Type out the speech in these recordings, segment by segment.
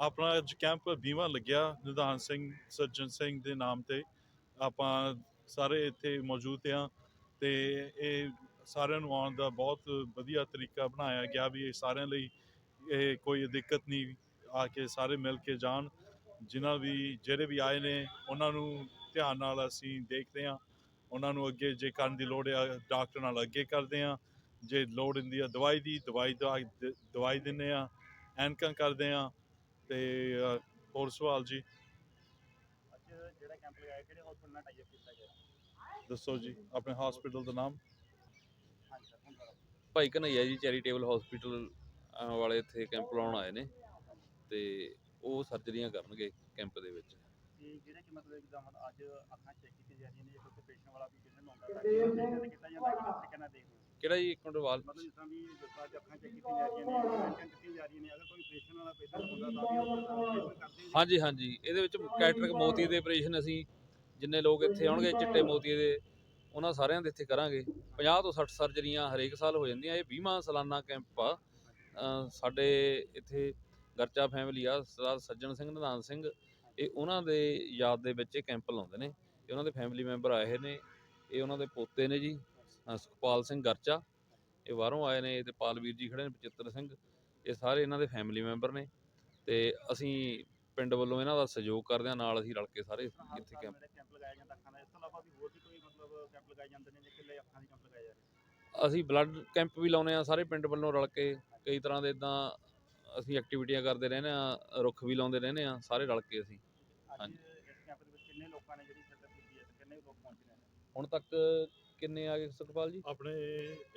ਆਪਣਾ ਅੱਜ ਕੈਂਪ ਬੀਮਾ ਲੱਗਿਆ, ਨਿਧਾਨ ਸਿੰਘ ਸੱਜਣ ਸਿੰਘ ਦੇ ਨਾਮ ਤੇ। ਆਪਾਂ ਸਾਰੇ ਇੱਥੇ ਮੌਜੂਦ ਹਾਂ ਤੇ ਇਹ ਸਾਰਿਆਂ ਨੂੰ ਆਉਣ ਦਾ ਬਹੁਤ ਵਧੀਆ ਤਰੀਕਾ ਬਣਾਇਆ ਗਿਆ ਵੀ ਇਹ ਸਾਰਿਆਂ ਲਈ ਇਹ ਕੋਈ ਦਿੱਕਤ ਨਹੀਂ ਆ ਕੇ ਸਾਰੇ ਮਿਲ ਕੇ ਜਾਣ। ਜਿਨ੍ਹਾਂ ਵੀ, ਜਿਹੜੇ ਵੀ ਆਏ ਨੇ, ਉਹਨਾਂ ਨੂੰ ਧਿਆਨ ਨਾਲ ਅਸੀਂ ਦੇਖਦੇ ਹਾਂ। ਉਹਨਾਂ ਨੂੰ ਅੱਗੇ ਜੇ ਕਰਨ ਦੀ ਲੋੜ ਆ, ਡਾਕਟਰ ਨਾਲ ਅੱਗੇ ਕਰਦੇ ਹਾਂ। ਜੇ ਲੋੜ ਹੁੰਦੀ ਆ, ਦਵਾਈ ਦੀ ਦਵਾਈ ਦਾ, ਦਵਾਈ ਦਿੰਦੇ ਆ ਐਨਕਾਂ ਕਰਦੇ ਆ ਤੇ ਅ, ਹੋਰ ਸਵਾਲ ਜੀ? ਅੱਜ ਜਿਹੜਾ ਕੈਂਪ ਲਗਾਇਆ ਕਿਹੜੇ ਹਸਪੀਟਲ ਨਾਲ ਟਾਈ ਅਪ ਕੀਤਾ ਗਿਆ? ਦੱਸੋ ਜੀ ਆਪਣੇ ਹਸਪੀਟਲ ਦਾ ਨਾਮ? ਹਾਂਜੀ ਸਰ ਹੁਣ ਦੁਬਾਰਾ। ਭਾਈ ਕਨਈਆ ਜੀ ਚੈਰੀਟੇਬਲ ਹਸਪੀਟਲ ਵਾਲੇ ਇੱਥੇ ਕੈਂਪ ਲਾਉਣ ਆਏ ਨੇ। ਤੇ ਉਹ ਸਰਜਰੀਆਂ ਕਰਨਗੇ ਕੈਂਪ ਦੇ ਵਿੱਚ। ਤੇ ਜਿਹੜੇ ਕਿ ਮਤਲਬ ਜਿੱਦਾਂ ਹੁਣ ਅੱਜ ਅੱਖਾਂ ਚੈੱਕ ਕੀਤੀ ਜਾ ਰਹੀਆਂ ਨੇ ਜੇ ਕੋਈ ਪੇਸ਼ੈਂਟ ਵਾਲਾ ਵੀ ਪੇਸ਼ੈਂਟ ਹੁੰਦਾ ਤਾਂ ਚੈੱਕ ਕੀਤਾ ਜਾਂਦਾ ਕਿ ਕਿਸ ਤਰੀਕੇ ਨਾਲ ਦੇਖਦੇ ਹੋ? ਕਿਹੜਾ ਜੀ ਇੱਕ ਮਿੰਟ ਵਾਲ ਮਤਲਬ ਜਿਸ ਤਰ੍ਹਾਂ ਵੀ ਜਿਸ ਤਰ੍ਹਾਂ ਅੱਜ ਅੱਖਾਂ ਚੈੱਕ ਕੀਤੀਆਂ ਜਾ ਰਹੀਆਂ ਨੇ ਟੈਸਟਾਂ ਕੀਤੀਆਂ ਜਾ ਰਹੀਆਂ ਨੇ ਅਗਰ ਕੋਈ ਪੇਸ਼ੈਂਟ ਵਾਲਾ ਪੇਸ਼ੈਂਟ ਹੁੰਦਾ ਤਾਂ ਵੀ ਉਹ ਟੈਸਟ ਕਰਦੇ ਨੇ। ਹਾਂਜੀ ਹਾਂਜੀ। ਇਹਦੇ ਵਿੱਚ ਕੈਟਰਿਕ ਮੋਤੀ ਦੇ ਆਪਰੇਸ਼ਨ ਅਸੀਂ ਜਿੰਨੇ ਲੋਕ ਇੱਥੇ ਆਉਣਗੇ ਚਿੱਟੇ ਮੋਤੀ ਦੇ ਉਹਨਾਂ ਸਾਰਿਆਂ ਦੇ ਇੱਥੇ ਕਰਾਂਗੇ। 50 ਤੋਂ 60 ਸਰਜਰੀਆਂ ਹਰੇਕ ਸਾਲ ਹੋ ਜਾਂਦੀਆਂ ਇਹ 20ਵਾਂ ਸਾਲਾਨਾ ਕੈਂਪ ਆ। ਸਾਡੇ ਇੱਥੇ ਗਰਚਾ ਫੈਮਿਲੀ ਆ ਸਰਦਾਰ ਸੱਜਣ ਸਿੰਘ ਨਿਧਾਨ ਸਿੰਘ। ਇਹ ਉਹਨਾਂ ਦੇ ਯਾਦ ਦੇ ਵਿੱਚ ਇਹ ਕੈਂਪ ਲਾਉਂਦੇ ਨੇ। ਇਹ ਉਹਨਾਂ ਦੇ ਫੈਮਿਲੀ ਮੈਂਬਰ ਆਏ ਨੇ। ਇਹ ਉਹਨਾਂ ਦੇ ਪੋਤੇ ਨੇ ਜੀ। ਅ, ਸੁਖਪਾਲ ਸਿੰਘ ਗਰਚਾ ਇਹ ਬਾਹਰੋਂ ਆਏ ਨੇ ਤੇ ਪਾਲਵੀਰ ਜੀ ਖੜੇ ਨੇ ਬਚਿੱਤਰ ਸਿੰਘ ਇਹ ਸਾਰੇ ਇਹਨਾਂ ਦੇ ਫੈਮਿਲੀ ਮੈਂਬਰ ਨੇ ਤੇ ਅਸੀਂ ਪਿੰਡ ਵੱਲੋਂ ਇਹਨਾਂ ਦਾ ਸਹਿਯੋਗ ਕਰਦੇ ਹਾਂ ਨਾਲ ਅਸੀਂ ਰਲ ਕੇ ਸਾਰੇ ਇੱਥੇ ਕੈਂਪ ਜਿਹੜੇ ਕੈਂਪ ਲਗਾਇਆ ਜਾਂਦਾ ਅੱਖਾਂ ਦਾ ਇਸ ਤੋਂ ਇਲਾਵਾ ਵੀ ਹੋਰ ਵੀ ਕੋਈ ਮਤਲਬ ਕੈਂਪ ਲਗਾਏ ਜਾਂਦੇ ਨੇ ਜਾਂ ਇਕੱਲੇ ਅੱਖਾਂ ਦੇ ਕੈਂਪ ਲਗਾਏ ਜਾ ਰਹੇ ਨੇ ਅਸੀਂ ਬਲੱਡ ਕੈਂਪ ਵੀ ਲਾਉਨੇ ਆ ਸਾਰੇ ਪਿੰਡ ਵੱਲੋਂ ਰਲ ਕੇ ਕਈ ਤਰ੍ਹਾਂ ਦੇ ਇਦਾਂ ਅਸੀਂ ਐਕਟੀਵਿਟੀਆਂ ਕਰਦੇ ਰਹਿੰਦੇ ਆ ਰੁੱਖ ਵੀ ਲਾਉਂਦੇ ਰਹਿੰਦੇ ਆ ਸਾਰੇ ਰਲ ਕੇ ਅਸੀਂ ਅੱਜ ਹਾਂਜੀ। ਇਸ ਕੈਂਪ ਦੇ ਵਿੱਚ ਕਿੰਨੇ ਲੋਕਾਂ ਨੇ ਜਿਹੜੀ ਸ਼ਿਰਕਤ ਕੀਤੀ ਹੈ ਤੇ ਕਿੰਨੇ ਲੋਕ ਪਹੁੰਚੇ ਨੇ ਹੁਣ ਤੱਕ ਕਿੰਨੇ ਆ ਗਏ ਸੁਖਪਾਲ ਜੀ? ਆਪਣੇ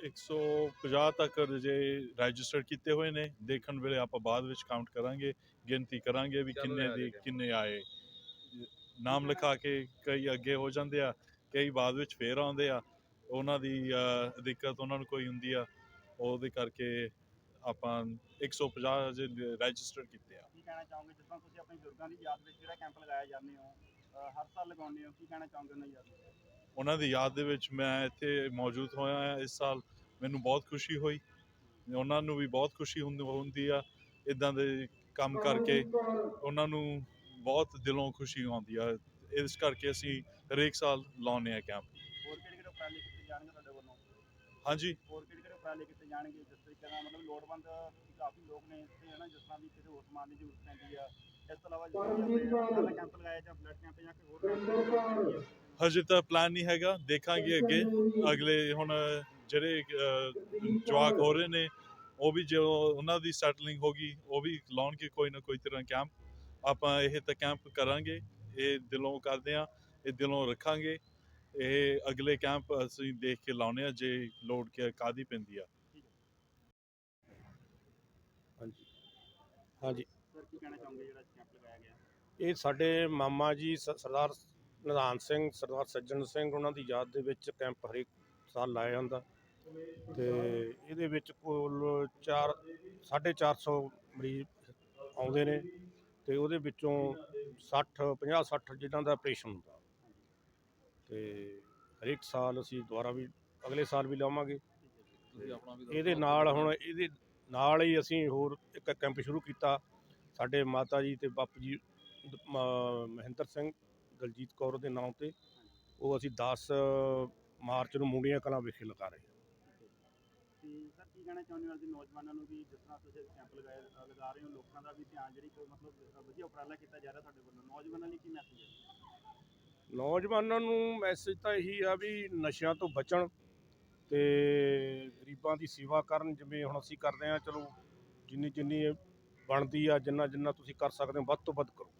150 ਤੱਕ ਜੇ ਰਜਿਸਟਰ ਕੀਤੇ ਹੋਏ ਨੇ ਦੇਖਣ ਵੇਲੇ ਆਪਾਂ ਬਾਅਦ ਵਿੱਚ ਕਾਊਂਟ ਕਰਾਂਗੇ ਗਿਣਤੀ ਕਰਾਂਗੇ ਵੀ ਕਿੰਨੇ ਦੀ। ਕਿੰਨੇ ਆਏ। ਨਾਮ ਲਿਖਾ ਕੇ ਕਈ ਅੱਗੇ ਹੋ ਜਾਂਦੇ ਆ ਕਈ ਬਾਅਦ ਵਿੱਚ ਫੇਰ ਆਉਂਦੇ ਆ। ਉਹਨਾਂ ਦੀ ਦਿੱਕਤ ਉਹਨਾਂ ਨੂੰ ਕੋਈ ਹੁੰਦੀ ਆ ਉਹਦੇ ਕਰਕੇ ਆਪਾਂ 150 ਜੇ ਰਜਿਸਟਰ ਕੀਤੇ ਆ। ਕਹਿਣਾ ਚਾਹੋਗੇ? ਜਿਸ ਤਰ੍ਹਾਂ ਤੁਸੀਂ ਆਪਣੇ ਬਜ਼ੁਰਗਾਂ ਦੀ ਯਾਦ ਵਿੱਚ ਜਿਹੜਾ ਕੈਂਪ ਲਗਾਇਆ ਜਾਂਦੇ ਹੋ ਹਰ ਸਾਲ ਲਗਾਉਂਦੇ ਹੋ ਕੀ ਕਹਿਣਾ ਚਾਹੋਗੇ ਉਹਨਾਂ ਦੀ ਯਾਦ ਵਿੱਚ? ਉਹਨਾਂ ਦੀ ਯਾਦ ਦੇ ਵਿੱਚ ਮੈਂ ਇੱਥੇ ਮੌਜੂਦ ਹੋਇਆ ਹਾਂ ਇਸ ਸਾਲ। ਮੈਨੂੰ ਬਹੁਤ ਖੁਸ਼ੀ ਹੋਈ। ਉਹਨਾਂ ਨੂੰ ਵੀ ਬਹੁਤ ਖੁਸ਼ੀ ਹੁੰਦੀ ਹੁੰਦੀ ਆ ਇਦਾਂ ਦੇ ਕੰਮ ਕਰਕੇ। ਉਹਨਾਂ ਨੂੰ ਬਹੁਤ ਦਿਲੋਂ ਖੁਸ਼ੀ ਆਉਂਦੀ ਆ। ਇਸ ਕਰਕੇ ਅਸੀਂ ਹਰੇਕ ਸਾਲ ਲਾਉਂਦੇ ਆ ਕੈਂਪ ਹੋਰ ਕਿਹੜੇ ਕਿਹੜੇ ਉਪਰਾਲੇ ਕੀਤੇ ਜਾਣਗੇ ਤੁਹਾਡੇ ਵੱਲੋਂ? ਹਾਂਜੀ। ਹੋਰ ਕਿਹੜੇ ਉਪਰਾਲੇ ਕੀਤੇ ਜਾਣਗੇ ਜਿਸ ਤਰੀਕੇ ਨਾਲ ਮਤਲਬ ਲੋੜਵੰਦ ਕਾਫੀ ਲੋਕ ਨੇ ਇੱਥੇ ਹੈ ਨਾ ਜਿਸ ਤਰ੍ਹਾਂ ਵੀ ਕਿਸੇ ਹੋਰ ਸਮਾਨ ਦੀ ਜ਼ਰੂਰਤ ਪੈਂਦੀ ਆ। ਇਸ ਤੋਂ ਇਲਾਵਾ ਜਿਹੜਾ ਕੈਂਪ ਲਗਾਇਆ ਜਾਂ ਬਲੱਡ ਕੈਂਪ ਜਾਂ ਕੋਈ ਹੋਰ ਹਜੇ ਤਾਂ ਪਲਾਨ ਨਹੀਂ ਹੈਗਾ ਦੇਖਾਂਗੇ ਅੱਗੇ। ਅਗਲੇ ਹੁਣ ਜਿਹੜੇ ਜਵਾਕ ਹੋ ਰਹੇ ਨੇ ਉਹ ਵੀ ਜੋ ਉਹਨਾਂ ਦੀ ਸੈਟਲਿੰਗ ਹੋ ਗਈ ਉਹ ਵੀ ਲਾਉਣਗੇ ਕੋਈ ਨਾ ਕੋਈ ਤਰ੍ਹਾਂ ਕੈਂਪ। ਆਪਾਂ ਇਹ ਤਾਂ ਕੈਂਪ ਕਰਾਂਗੇ ਇਹ ਦਿਲੋਂ ਕਰਦੇ ਆ ਇਹ ਦਿਲੋਂ ਰੱਖਾਂਗੇ। ਇਹ ਅਗਲੇ ਕੈਂਪ ਅਸੀਂ ਦੇਖ ਕੇ ਲਾਉਨੇ ਆ ਜੇ ਲੋਡ ਕੇ ਕਾਦੀ ਪੈਂਦੀ ਆ। ਹਾਂਜੀ। ਹਾਂਜੀ। ਸਰ ਕੀ ਕਹਿਣਾ ਚਾਹੋਗੇ ਜਿਹੜਾ ਕੈਂਪ ਲਗਾਇਆ ਗਿਆ? ਇਹ ਸਾਡੇ ਮਾਮਾ ਜੀ ਸ- ਸਰਦਾਰ ਨਿਧਾਨ ਸਿੰਘ ਸਰਦਾਰ ਸੱਜਣ ਸਿੰਘ ਉਹਨਾਂ ਦੀ ਯਾਦ ਦੇ ਵਿੱਚ ਕੈਂਪ ਹਰੇਕ ਸਾਲ ਲਾਇਆ ਜਾਂਦਾ। ਤੇ ਇਹਦੇ ਵਿੱਚ ਕੁੱਲ 4 450 ਮਰੀਜ਼ ਆਉਂਦੇ ਨੇ ਤੇ ਉਹਦੇ ਵਿੱਚੋਂ 60 50 60 ਜਿਨ੍ਹਾਂ ਦਾ ਆਪਰੇਸ਼ਨ ਹੁੰਦਾ। ਤੇ ਹਰੇਕ ਸਾਲ ਅਸੀਂ ਦੁਬਾਰਾ ਵੀ ਅਗਲੇ ਸਾਲ ਵੀ ਲਾਵਾਂਗੇ। ਤੁਸੀਂ ਆਪਣਾ ਵੀ ਇਹਦੇ ਨਾਲ ਹੁਣ ਇਹਦੇ ਨਾਲ ਹੀ ਅਸੀਂ ਹੋਰ ਇੱਕ ਕੈਂਪ ਸ਼ੁਰੂ ਕੀਤਾ। ਸਾਡੇ ਮਾਤਾ ਜੀ ਤੇ ਬਾਪੂ ਜੀ ਮ- ਮਹਿੰਦਰ ਸਿੰਘ ਦਲਜੀਤ ਕੌਰ ਦੇ ਨਾਮ ਤੇ। ਉਹ ਅਸੀਂ 10 ਮਾਰਚ ਨੂੰ ਮੁੰਡੀਆਂ ਕਲਾਂ ਵਿਖੇ ਲਗਾ ਰਹੇ ਹਾਂ। ਤੇ ਸਰ ਕੀ ਕਹਿਣਾ ਚਾਹੁੰਦੇ ਹੋ ਅਸੀਂ ਨੌਜਵਾਨਾਂ ਨੂੰ ਵੀ ਜਿਸ ਤਰ੍ਹਾਂ ਤੁਸੀਂ ਕੈਂਪ ਲਗਾਏ ਅ, ਲਗਾ ਰਹੇ ਹੋ ਲੋਕਾਂ ਦਾ ਵੀ ਧਿਆਨ ਜਿਹੜੀ ਕੋਈ ਮਤਲਬ ਅ, ਵਧੀਆ ਉਪਰਾਲਾ ਕੀਤਾ ਜਾ ਰਿਹਾ ਤੁਹਾਡੇ ਵੱਲੋਂ ਨੌਜਵਾਨਾਂ ਲਈ ਕੀ ਮੈਸੇਜ ਹੈ? ਨੌਜਵਾਨਾਂ ਨੂੰ ਮੈਸੇਜ ਤਾਂ ਇਹੀ ਆ ਵੀ ਨਸ਼ਿਆਂ ਤੋਂ ਬਚਣ ਤੇ ਗਰੀਬਾਂ ਦੀ ਸੇਵਾ ਕਰਨ, ਜਿਵੇਂ ਹੁਣ ਅਸੀਂ ਕਰਦੇ ਆ ਚਲੋ ਜਿੰਨੀ ਜਿੰਨੀ ਬਣਦੀ ਆ ਜਿੰਨਾ ਜਿੰਨਾ ਤੁਸੀਂ ਕਰ ਸਕਦੇ ਹੋ, ਵੱਧ ਤੋਂ ਵੱਧ ਕਰੋ।